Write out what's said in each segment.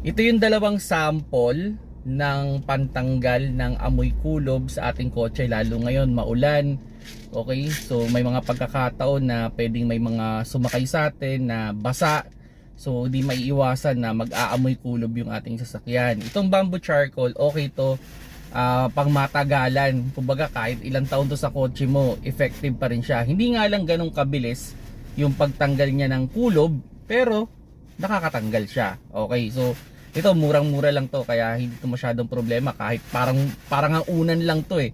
Ito yung dalawang sample ng pantanggal ng amoy kulob sa ating kotse lalo ngayon maulan. Okay? So may mga pagkakataon na pwedeng may mga sumakay sa atin na basa. So hindi maiiwasan na mag-aamoy kulob yung ating sasakyan. Itong bamboo charcoal, okay to ah, pang matagalan. Kumbaga kahit ilang taon to sa kotse mo, effective pa rin siya. Hindi nga lang ganun kabilis yung pagtanggal niya ng kulob, pero nakakatanggal siya. Okay, so ito murang-mura lang to kaya hindi to masyadong problema kahit parang parang ang unan lang to eh.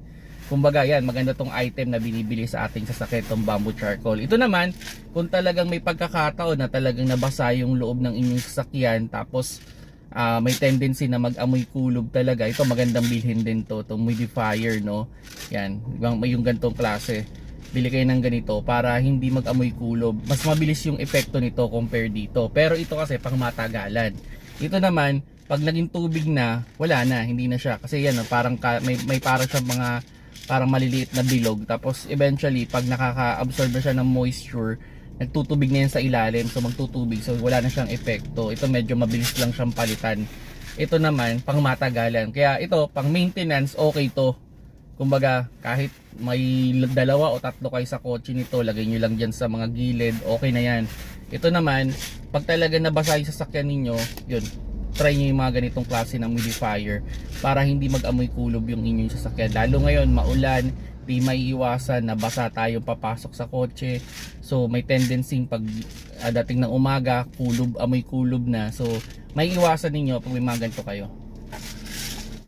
Kumbaga yan, maganda tong item na binibili sa ating sasakyan tong bamboo charcoal. Ito naman, kung talagang may pagkakataon na talagang nabasa yung loob ng inyong sasakyan tapos ah, may tendency na mag-amoy kulob talaga. Ito magandang bilhin din to, itong humidifier no. Yan, yung, yung gantong klase. Bili kayo ng ganito para hindi mag-amoy kulob. Mas mabilis yung epekto nito compare dito. Pero ito kasi pang matagalan. Ito naman, pag naging tubig na, wala na, hindi na siya. Kasi yan, parang ka, may, may parang siyang mga parang maliliit na bilog. Tapos eventually, pag nakaka-absorb na siya ng moisture, nagtutubig na yan sa ilalim. So magtutubig. So wala na siyang epekto. Ito medyo mabilis lang siyang palitan. Ito naman, pang matagalan. Kaya ito, pang maintenance, okay to. Kumbaga, kahit may dalawa o tatlo kayo sa kotse nito, lagay nyo lang dyan sa mga gilid, okay na yan. Ito naman, pag talaga nabasa yung sasakyan ninyo, yun, try nyo yung mga ganitong klase ng humidifier para hindi mag-amoy kulob yung inyong sasakyan. Lalo ngayon, maulan, di maiiwasan na basa tayong papasok sa kotse. So, may tendency pag ah, dating ng umaga, kulob, amoy kulob na. So, may iwasan ninyo pag may mga ganito kayo.